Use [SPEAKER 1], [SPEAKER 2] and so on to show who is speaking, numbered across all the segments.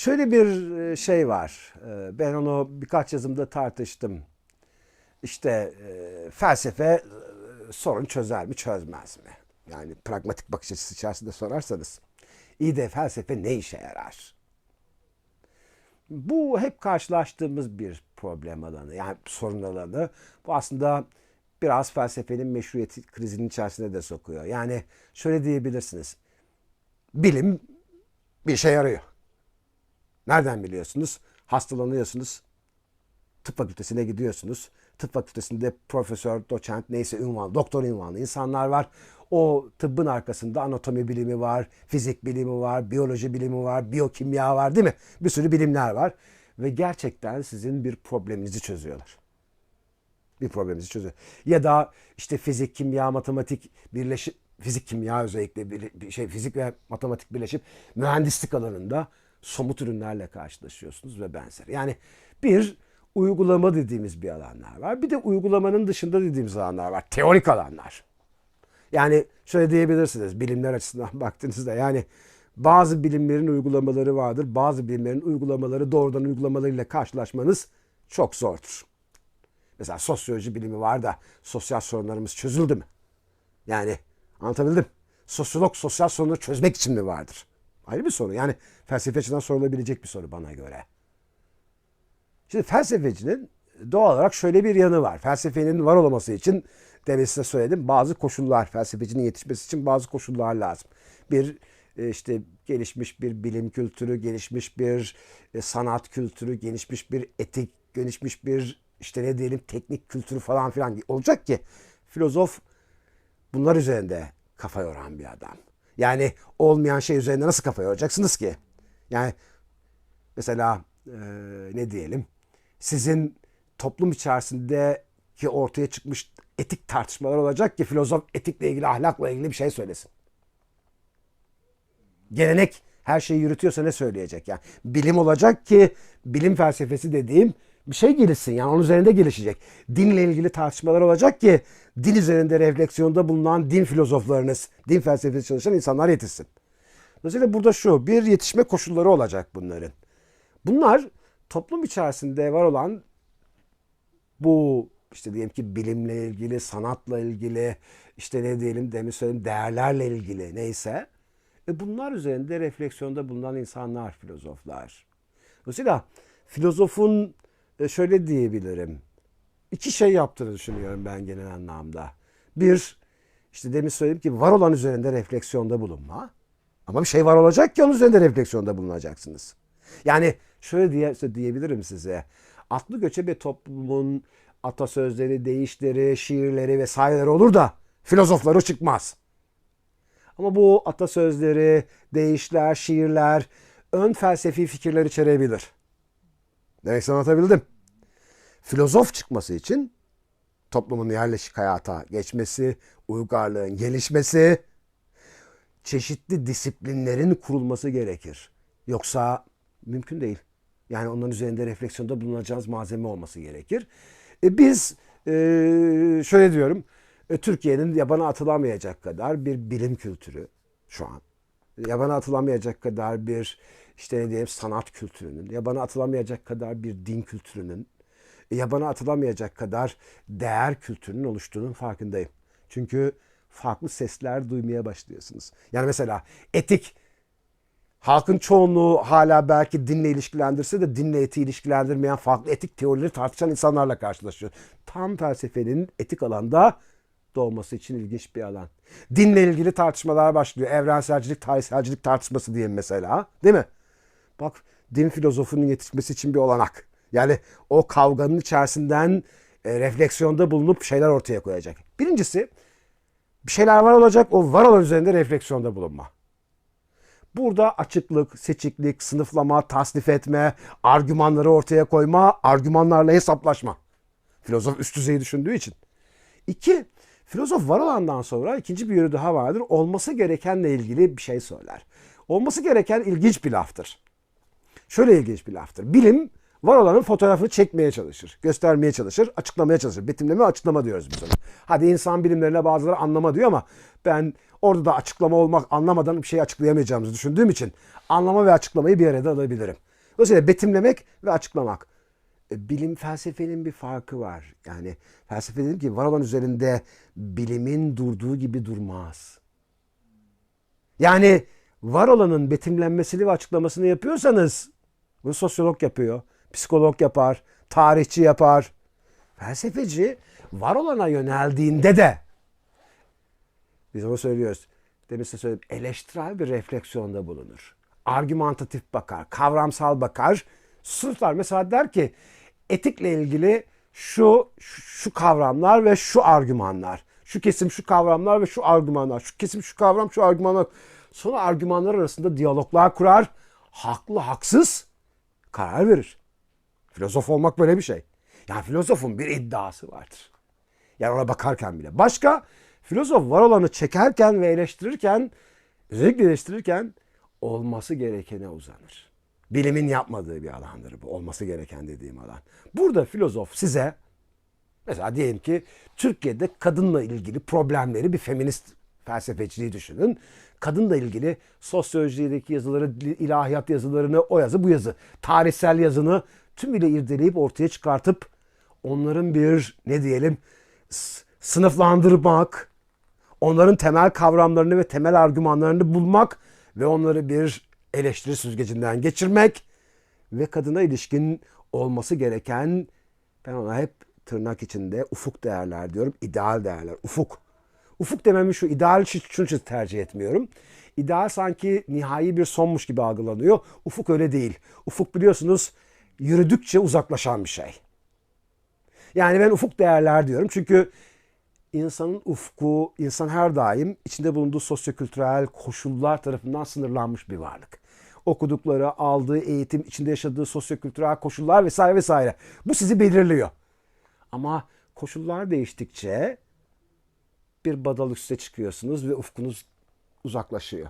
[SPEAKER 1] şöyle bir e, şey var. E, Ben onu birkaç yazımda tartıştım. İşte e, felsefe sorun çözer mi çözmez mi? Yani pragmatik bakış açısı içerisinde sorarsanız. İyi de felsefe ne işe yarar? Bu hep karşılaştığımız bir problem alanı. Yani sorun alanı. Bu aslında biraz felsefenin meşruiyeti krizinin içerisine de sokuyor. Yani şöyle diyebilirsiniz. Bilim bir işe yarıyor. Nereden biliyorsunuz? Hastalanıyorsunuz. Tıp fakültesine gidiyorsunuz. Tıp fakültesinde profesör, doçent neyse ünvan, doktor ünvanlı insanlar var. O tıbbın arkasında anatomi bilimi var, fizik bilimi var, biyoloji bilimi var, biyokimya var değil mi? Bir sürü bilimler var. Ve gerçekten sizin bir probleminizi çözüyorlar. Bir probleminizi çözüyor. Ya da işte fizik, kimya, matematik birleşip fizik, kimya özellikle bir şey fizik ve matematik birleşip mühendislik alanında somut ürünlerle karşılaşıyorsunuz ve benzeri. Yani bir uygulama dediğimiz bir alanlar var. Bir de uygulamanın dışında dediğimiz alanlar var. Teorik alanlar. Yani şöyle diyebilirsiniz bilimler açısından baktığınızda yani bazı bilimlerin uygulamaları vardır. Bazı bilimlerin uygulamaları doğrudan uygulamalarıyla karşılaşmanız çok zordur. Mesela sosyoloji bilimi var da sosyal sorunlarımız çözüldü mü? Yani anlatabildim. Sosyolog sosyal sorunları çözmek için mi vardır? Ayrı bir soru. Yani felsefe açıdan sorulabilecek bir soru bana göre. Şimdi felsefecinin doğal olarak şöyle bir yanı var. Felsefenin var olması için demin size söyledim bazı koşullar, felsefecinin yetişmesi için bazı koşullar lazım. Bir e, işte gelişmiş bir bilim kültürü, gelişmiş bir e, sanat kültürü, gelişmiş bir etik, gelişmiş bir işte ne diyelim teknik kültürü falan filan olacak ki filozof bunlar üzerinde kafa yoran bir adam. Yani olmayan şey üzerinde nasıl kafa yoracaksınız ki? Yani mesela e, ne diyelim sizin toplum içerisindeki ortaya çıkmış etik tartışmalar olacak ki filozof etikle ilgili ahlakla ilgili bir şey söylesin. Gelenek her şeyi yürütüyorsa ne söyleyecek yani? Bilim olacak ki bilim felsefesi dediğim bir şey gelişsin yani onun üzerinde gelişecek. Dinle ilgili tartışmalar olacak ki din üzerinde refleksiyonda bulunan din filozoflarınız, din felsefesi çalışan insanlar yetişsin. Dolayısıyla burada şu bir yetişme koşulları olacak bunların. Bunlar toplum içerisinde var olan bu işte diyelim ki bilimle ilgili, sanatla ilgili, işte ne diyelim demin söyledim değerlerle ilgili neyse. E bunlar üzerinde refleksiyonda bulunan insanlar, filozoflar. Dolayısıyla filozofun şöyle diyebilirim. iki şey yaptığını düşünüyorum ben genel anlamda. Bir, işte demin söyledim ki var olan üzerinde refleksiyonda bulunma. Ama bir şey var olacak ki onun üzerinde refleksiyonda bulunacaksınız. Yani şöyle diye, diyebilirim size. Atlı göçebe toplumun atasözleri, deyişleri, şiirleri vesaireleri olur da filozofları çıkmaz. Ama bu atasözleri, deyişler, şiirler ön felsefi fikirler içerebilir. Demek anlatabildim. Filozof çıkması için toplumun yerleşik hayata geçmesi, uygarlığın gelişmesi, çeşitli disiplinlerin kurulması gerekir. Yoksa mümkün değil. Yani onların üzerinde refleksiyonda bulunacağız malzeme olması gerekir. E biz e, şöyle diyorum, e, Türkiye'nin yabana atılamayacak kadar bir bilim kültürü şu an. Yabana atılamayacak kadar bir işte ne diyeyim sanat kültürünün, yabana atılamayacak kadar bir din kültürünün, yabana atılamayacak kadar değer kültürünün oluştuğunun farkındayım. Çünkü farklı sesler duymaya başlıyorsunuz. Yani mesela etik halkın çoğunluğu hala belki dinle ilişkilendirse de dinle etiği ilişkilendirmeyen farklı etik teorileri tartışan insanlarla karşılaşıyor. Tam felsefenin etik alanda doğması için ilginç bir alan. Dinle ilgili tartışmalar başlıyor. Evrenselcilik, tarihselcilik tartışması diyeyim mesela. Değil mi? Bak din filozofunun yetişmesi için bir olanak. Yani o kavganın içerisinden e, refleksiyonda bulunup şeyler ortaya koyacak. Birincisi bir şeyler var olacak o var olan üzerinde refleksiyonda bulunma. Burada açıklık, seçiklik, sınıflama, tasnif etme, argümanları ortaya koyma, argümanlarla hesaplaşma. Filozof üst düzeyi düşündüğü için. İki, filozof var olandan sonra ikinci bir yönü daha vardır. Olması gerekenle ilgili bir şey söyler. Olması gereken ilginç bir laftır. Şöyle ilginç bir laftır. Bilim var olanın fotoğrafını çekmeye çalışır, göstermeye çalışır, açıklamaya çalışır. Betimleme açıklama diyoruz biz ona. Hadi insan bilimlerine bazıları anlama diyor ama ben orada da açıklama olmak anlamadan bir şey açıklayamayacağımızı düşündüğüm için anlama ve açıklamayı bir arada alabilirim. Dolayısıyla betimlemek ve açıklamak. E, Bilim felsefenin bir farkı var. Yani felsefe dedim ki var olan üzerinde bilimin durduğu gibi durmaz. Yani var olanın betimlenmesini ve açıklamasını yapıyorsanız bunu sosyolog yapıyor, psikolog yapar, tarihçi yapar. Felsefeci var olana yöneldiğinde de biz onu söylüyoruz. Demin size söyledim. Eleştirel bir refleksiyonda bulunur. Argümantatif bakar, kavramsal bakar. Sınıflar mesela der ki etikle ilgili şu şu kavramlar ve şu argümanlar. Şu kesim şu kavramlar ve şu argümanlar. Şu kesim şu kavram şu argümanlar. Sonra argümanlar arasında diyaloglar kurar. Haklı haksız karar verir. Filozof olmak böyle bir şey. Yani filozofun bir iddiası vardır. Yani ona bakarken bile. Başka filozof var olanı çekerken ve eleştirirken özellikle eleştirirken olması gerekene uzanır. Bilimin yapmadığı bir alandır bu. Olması gereken dediğim alan. Burada filozof size mesela diyelim ki Türkiye'de kadınla ilgili problemleri bir feminist felsefeciliği düşünün. Kadınla ilgili sosyolojideki yazıları, ilahiyat yazılarını, o yazı bu yazı, tarihsel yazını tümüyle irdeleyip ortaya çıkartıp onların bir ne diyelim sınıflandırmak, onların temel kavramlarını ve temel argümanlarını bulmak ve onları bir eleştiri süzgecinden geçirmek ve kadına ilişkin olması gereken ben ona hep tırnak içinde ufuk değerler diyorum. ideal değerler. Ufuk. Ufuk dememi şu ideal şu- şunun için tercih etmiyorum. İdeal sanki nihai bir sonmuş gibi algılanıyor. Ufuk öyle değil. Ufuk biliyorsunuz yürüdükçe uzaklaşan bir şey. Yani ben ufuk değerler diyorum. Çünkü insanın ufku, insan her daim içinde bulunduğu sosyokültürel koşullar tarafından sınırlanmış bir varlık. Okudukları, aldığı eğitim, içinde yaşadığı sosyokültürel koşullar vesaire vesaire. Bu sizi belirliyor. Ama koşullar değiştikçe bir badal üste çıkıyorsunuz ve ufkunuz uzaklaşıyor.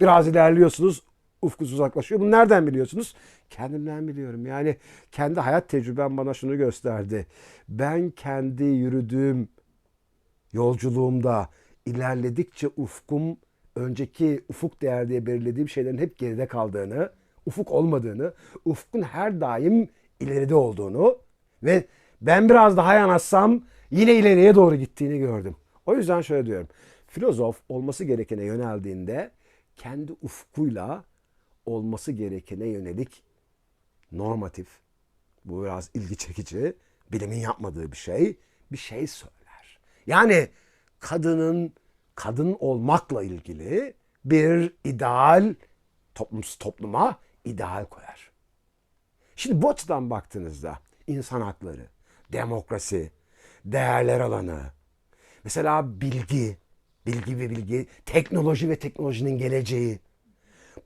[SPEAKER 1] Biraz ilerliyorsunuz, ufkunuz uzaklaşıyor. Bunu nereden biliyorsunuz? Kendimden biliyorum. Yani kendi hayat tecrübem bana şunu gösterdi. Ben kendi yürüdüğüm yolculuğumda ilerledikçe ufkum önceki ufuk değer diye belirlediğim şeylerin hep geride kaldığını, ufuk olmadığını, ufkun her daim ileride olduğunu ve ben biraz daha yanaşsam yine ileriye doğru gittiğini gördüm. O yüzden şöyle diyorum. Filozof olması gerekene yöneldiğinde kendi ufkuyla olması gerekene yönelik normatif, bu biraz ilgi çekici, bilimin yapmadığı bir şey, bir şey söyler. Yani kadının kadın olmakla ilgili bir ideal toplum, topluma ideal koyar. Şimdi bu açıdan baktığınızda insan hakları, demokrasi, değerler alanı, mesela bilgi, bilgi ve bilgi, teknoloji ve teknolojinin geleceği.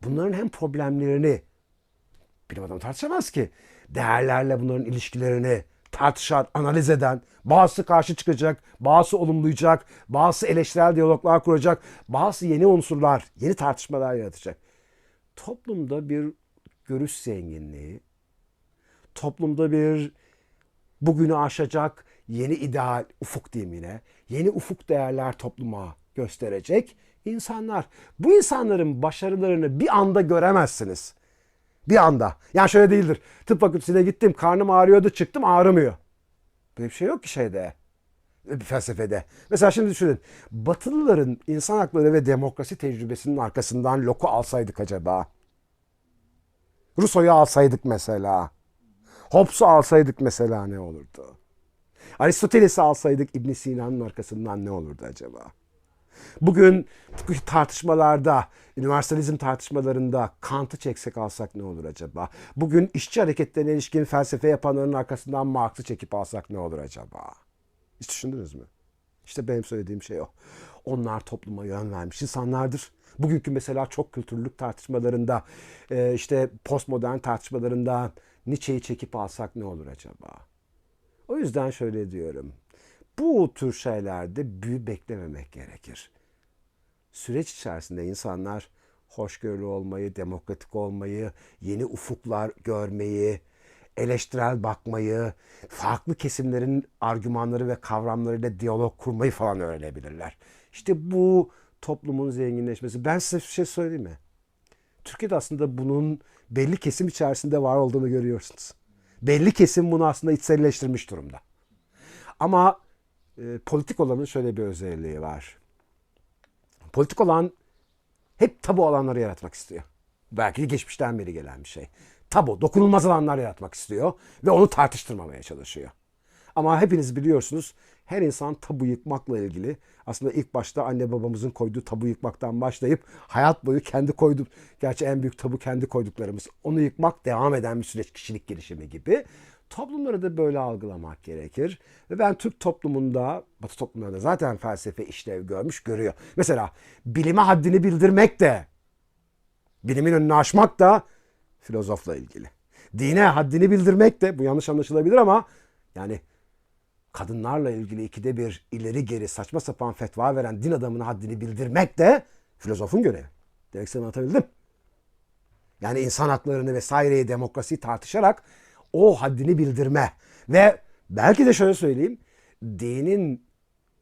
[SPEAKER 1] Bunların hem problemlerini bilim adamı tartışamaz ki. Değerlerle bunların ilişkilerini tartışan, analiz eden, bazısı karşı çıkacak, bazısı olumlayacak, bazısı eleştirel diyaloglar kuracak, bazısı yeni unsurlar, yeni tartışmalar yaratacak. Toplumda bir görüş zenginliği, toplumda bir bugünü aşacak yeni ideal ufuk diyeyim yine, yeni ufuk değerler topluma gösterecek insanlar. Bu insanların başarılarını bir anda göremezsiniz. Bir anda. Yani şöyle değildir. Tıp fakültesine gittim, karnım ağrıyordu, çıktım ağrımıyor. Böyle bir şey yok ki şeyde. Felsefede. Mesela şimdi düşünün. Batılıların insan hakları ve demokrasi tecrübesinin arkasından Locke'u alsaydık acaba? Rousseau'yu alsaydık mesela. Hobbes'u alsaydık mesela ne olurdu? Aristoteles'i alsaydık İbn Sina'nın arkasından ne olurdu acaba? Bugün bu tartışmalarda, üniversalizm tartışmalarında Kant'ı çeksek alsak ne olur acaba? Bugün işçi hareketlerine ilişkin felsefe yapanların arkasından Marx'ı çekip alsak ne olur acaba? Hiç düşündünüz mü? İşte benim söylediğim şey o. Onlar topluma yön vermiş insanlardır. Bugünkü mesela çok kültürlülük tartışmalarında, e, işte postmodern tartışmalarında Nietzsche'yi çekip alsak ne olur acaba? O yüzden şöyle diyorum. Bu tür şeylerde büyü beklememek gerekir. Süreç içerisinde insanlar hoşgörülü olmayı, demokratik olmayı, yeni ufuklar görmeyi, eleştirel bakmayı, farklı kesimlerin argümanları ve kavramlarıyla diyalog kurmayı falan öğrenebilirler. İşte bu toplumun zenginleşmesi. Ben size bir şey söyleyeyim mi? Türkiye'de aslında bunun belli kesim içerisinde var olduğunu görüyorsunuz. Belli kesim bunu aslında içselleştirmiş durumda. Ama e, politik olanın şöyle bir özelliği var. Politik olan hep tabu alanları yaratmak istiyor. Belki geçmişten beri gelen bir şey. Tabu, dokunulmaz alanlar yaratmak istiyor ve onu tartıştırmamaya çalışıyor. Ama hepiniz biliyorsunuz her insan tabu yıkmakla ilgili aslında ilk başta anne babamızın koyduğu tabu yıkmaktan başlayıp hayat boyu kendi koydu gerçi en büyük tabu kendi koyduklarımız onu yıkmak devam eden bir süreç kişilik gelişimi gibi toplumları da böyle algılamak gerekir. Ve ben Türk toplumunda, Batı toplumlarında zaten felsefe işlev görmüş, görüyor. Mesela bilime haddini bildirmek de, bilimin önünü aşmak da filozofla ilgili. Dine haddini bildirmek de, bu yanlış anlaşılabilir ama yani kadınlarla ilgili ikide bir ileri geri saçma sapan fetva veren din adamına haddini bildirmek de filozofun görevi. Demek istediğimi anlatabildim. Yani insan haklarını vesaireyi demokrasiyi tartışarak o haddini bildirme ve belki de şöyle söyleyeyim dinin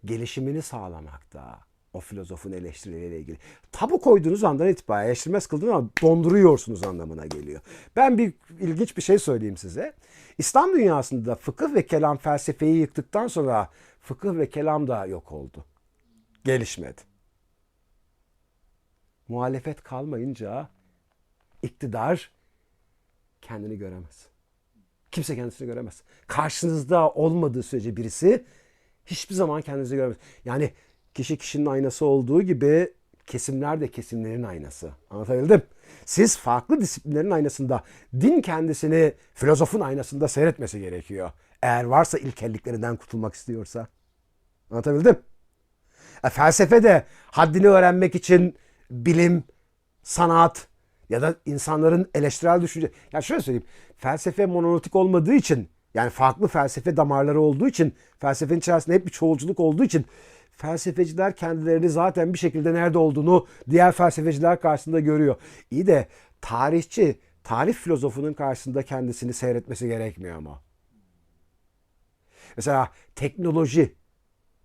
[SPEAKER 1] gelişimini sağlamakta o filozofun eleştirileriyle ilgili. Tabu koyduğunuz andan itibaren eleştirmez kıldığınız ama donduruyorsunuz anlamına geliyor. Ben bir ilginç bir şey söyleyeyim size. İslam dünyasında fıkıh ve kelam felsefeyi yıktıktan sonra fıkıh ve kelam da yok oldu. Gelişmedi. Muhalefet kalmayınca iktidar kendini göremez. Kimse kendisini göremez. Karşınızda olmadığı sürece birisi hiçbir zaman kendinizi göremez. Yani kişi kişinin aynası olduğu gibi kesimler de kesimlerin aynası. Anlatabildim? Siz farklı disiplinlerin aynasında, din kendisini filozofun aynasında seyretmesi gerekiyor. Eğer varsa ilkelliklerinden kurtulmak istiyorsa. Anlatabildim? E, felsefe de haddini öğrenmek için bilim, sanat ya da insanların eleştirel düşünce... Ya şöyle söyleyeyim. Felsefe monolitik olmadığı için yani farklı felsefe damarları olduğu için felsefenin içerisinde hep bir çoğulculuk olduğu için felsefeciler kendilerini zaten bir şekilde nerede olduğunu diğer felsefeciler karşısında görüyor. İyi de tarihçi, tarih filozofunun karşısında kendisini seyretmesi gerekmiyor ama. Mesela teknoloji,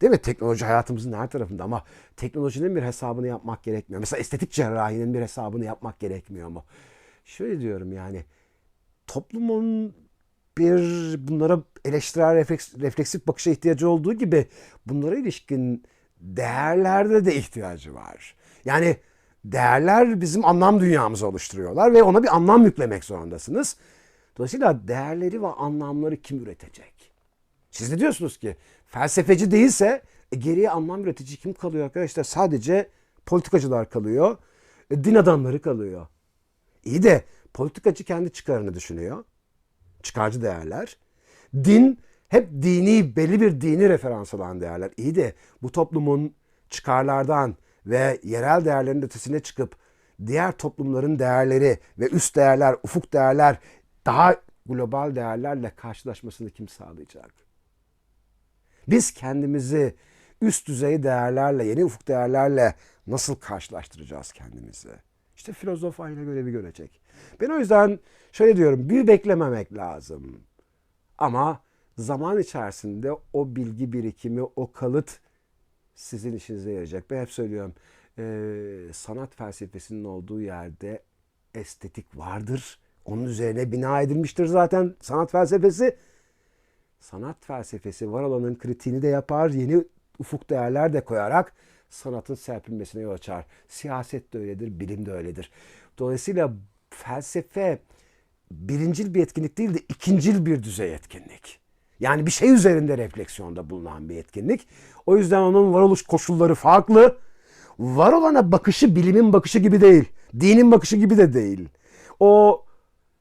[SPEAKER 1] değil mi? Teknoloji hayatımızın her tarafında ama teknolojinin bir hesabını yapmak gerekmiyor. Mesela estetik cerrahinin bir hesabını yapmak gerekmiyor mu? Şöyle diyorum yani toplumun bir bunlara eleştirel refleks, refleksif bakışa ihtiyacı olduğu gibi bunlara ilişkin değerlerde de ihtiyacı var. Yani değerler bizim anlam dünyamızı oluşturuyorlar ve ona bir anlam yüklemek zorundasınız. Dolayısıyla değerleri ve anlamları kim üretecek? Siz ne diyorsunuz ki felsefeci değilse e, geriye anlam üretici kim kalıyor arkadaşlar? Sadece politikacılar kalıyor, e, din adamları kalıyor. İyi de politikacı kendi çıkarını düşünüyor çıkarcı değerler. Din hep dini, belli bir dini referans alan değerler. İyi de bu toplumun çıkarlardan ve yerel değerlerin ötesine çıkıp diğer toplumların değerleri ve üst değerler, ufuk değerler, daha global değerlerle karşılaşmasını kim sağlayacak? Biz kendimizi üst düzey değerlerle, yeni ufuk değerlerle nasıl karşılaştıracağız kendimizi? İşte filozof aynı görevi görecek. Ben o yüzden şöyle diyorum bir beklememek lazım. Ama zaman içerisinde o bilgi birikimi, o kalıt sizin işinize yarayacak. Ben hep söylüyorum e, sanat felsefesinin olduğu yerde estetik vardır. Onun üzerine bina edilmiştir zaten sanat felsefesi. Sanat felsefesi var olanın kritiğini de yapar, yeni ufuk değerler de koyarak sanatın serpilmesine yol açar. Siyaset de öyledir, bilim de öyledir. Dolayısıyla felsefe birincil bir etkinlik değil de ikincil bir düzey etkinlik. Yani bir şey üzerinde refleksiyonda bulunan bir etkinlik. O yüzden onun varoluş koşulları farklı. Var olana bakışı bilimin bakışı gibi değil. Dinin bakışı gibi de değil. O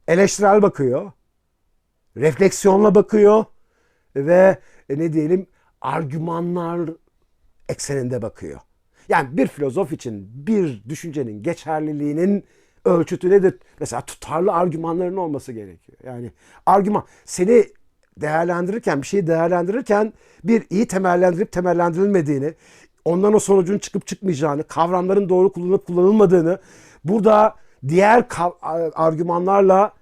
[SPEAKER 1] eleştirel bakıyor. Refleksiyonla bakıyor. Ve e, ne diyelim argümanlar ekseninde bakıyor. Yani bir filozof için bir düşüncenin geçerliliğinin ölçütü nedir? Mesela tutarlı argümanların olması gerekiyor. Yani argüman seni değerlendirirken bir şeyi değerlendirirken bir iyi temellendirip temellendirilmediğini, ondan o sonucun çıkıp çıkmayacağını, kavramların doğru kullanıp kullanılmadığını, burada diğer argümanlarla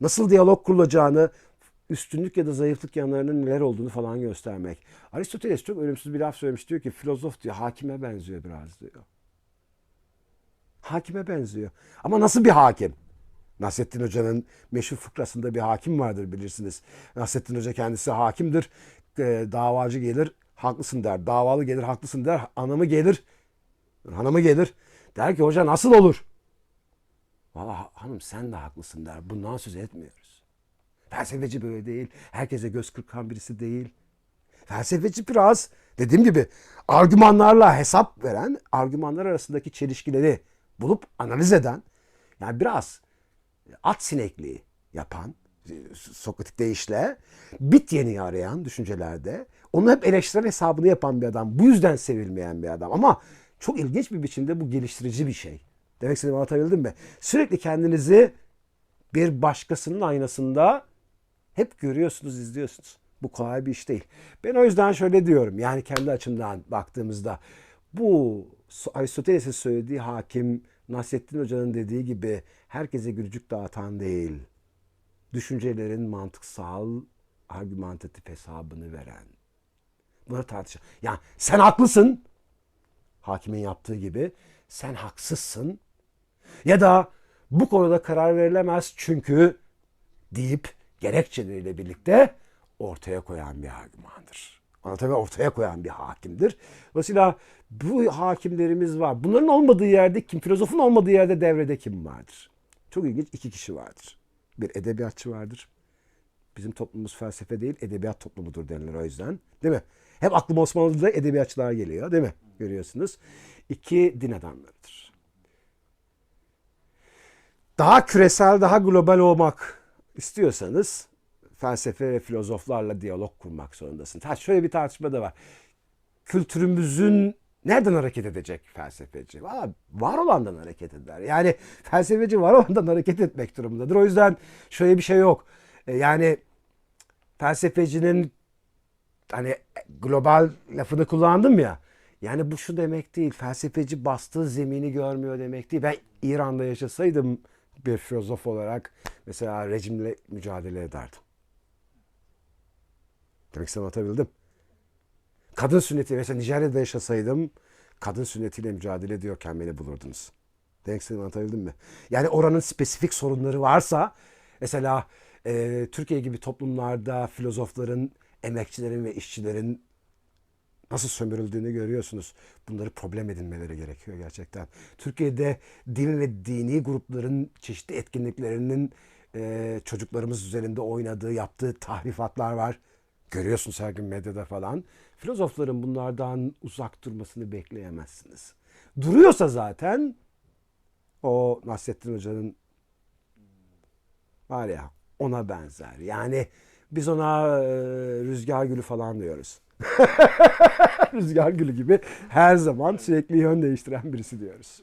[SPEAKER 1] nasıl diyalog kurulacağını, üstünlük ya da zayıflık yanlarının neler olduğunu falan göstermek. Aristoteles çok ölümsüz bir laf söylemiş. Diyor ki filozof diyor hakime benziyor biraz diyor. Hakime benziyor. Ama nasıl bir hakim? Nasrettin Hoca'nın meşhur fıkrasında bir hakim vardır bilirsiniz. Nasrettin Hoca kendisi hakimdir. Ee, davacı gelir haklısın der. Davalı gelir haklısın der. Hanımı gelir hanımı gelir. Der ki hoca nasıl olur? Valla hanım sen de haklısın der. Bundan söz etmiyoruz. Felsefeci böyle değil. Herkese göz kırpan birisi değil. Felsefeci biraz dediğim gibi argümanlarla hesap veren, argümanlar arasındaki çelişkileri bulup analiz eden, yani biraz at sinekliği yapan, Sokratik deyişle bit yeni arayan düşüncelerde onu hep eleştiren hesabını yapan bir adam. Bu yüzden sevilmeyen bir adam. Ama çok ilginç bir biçimde bu geliştirici bir şey. Demek istediğimi anlatabildim mi? Sürekli kendinizi bir başkasının aynasında hep görüyorsunuz, izliyorsunuz. Bu kolay bir iş değil. Ben o yüzden şöyle diyorum. Yani kendi açımdan baktığımızda bu Aristoteles'in söylediği hakim Nasrettin Hoca'nın dediği gibi herkese gülücük dağıtan değil. Düşüncelerin mantıksal, argümantatif hesabını veren. Bunları tartışalım. Yani sen haklısın. Hakimin yaptığı gibi. Sen haksızsın. Ya da bu konuda karar verilemez çünkü deyip gerekçeleriyle birlikte ortaya koyan bir argümandır. Anlatabiliyor Ortaya koyan bir hakimdir. Dolayısıyla bu hakimlerimiz var. Bunların olmadığı yerde kim? Filozofun olmadığı yerde devrede kim vardır? Çok ilginç iki kişi vardır. Bir edebiyatçı vardır. Bizim toplumumuz felsefe değil, edebiyat toplumudur denilir o yüzden. Değil mi? Hep aklıma Osmanlı'da edebiyatçılar geliyor değil mi? Görüyorsunuz. İki din adamlarıdır. Daha küresel, daha global olmak istiyorsanız felsefe ve filozoflarla diyalog kurmak zorundasın. Ha, şöyle bir tartışma da var. Kültürümüzün nereden hareket edecek felsefeci? Valla var olandan hareket eder. Yani felsefeci var olandan hareket etmek durumundadır. O yüzden şöyle bir şey yok. E, Yani felsefecinin hani global lafını kullandım ya. Yani bu şu demek değil. Felsefeci bastığı zemini görmüyor demek değil. Ben İran'da yaşasaydım bir filozof olarak mesela rejimle mücadele ederdim. Demek istediğimi anlatabildim. Kadın sünneti mesela Nijerya'da yaşasaydım kadın sünnetiyle mücadele ediyorken beni bulurdunuz. Demek istediğimi anlatabildim mi? Yani oranın spesifik sorunları varsa mesela e, Türkiye gibi toplumlarda filozofların, emekçilerin ve işçilerin nasıl sömürüldüğünü görüyorsunuz. Bunları problem edinmeleri gerekiyor gerçekten. Türkiye'de din ve dini grupların çeşitli etkinliklerinin e, çocuklarımız üzerinde oynadığı, yaptığı tahrifatlar var. Görüyorsunuz her gün medyada falan. Filozofların bunlardan uzak durmasını bekleyemezsiniz. Duruyorsa zaten o Nasrettin Hoca'nın var ya ona benzer. Yani biz ona e, rüzgar gülü falan diyoruz. rüzgar gülü gibi her zaman sürekli yön değiştiren birisi diyoruz.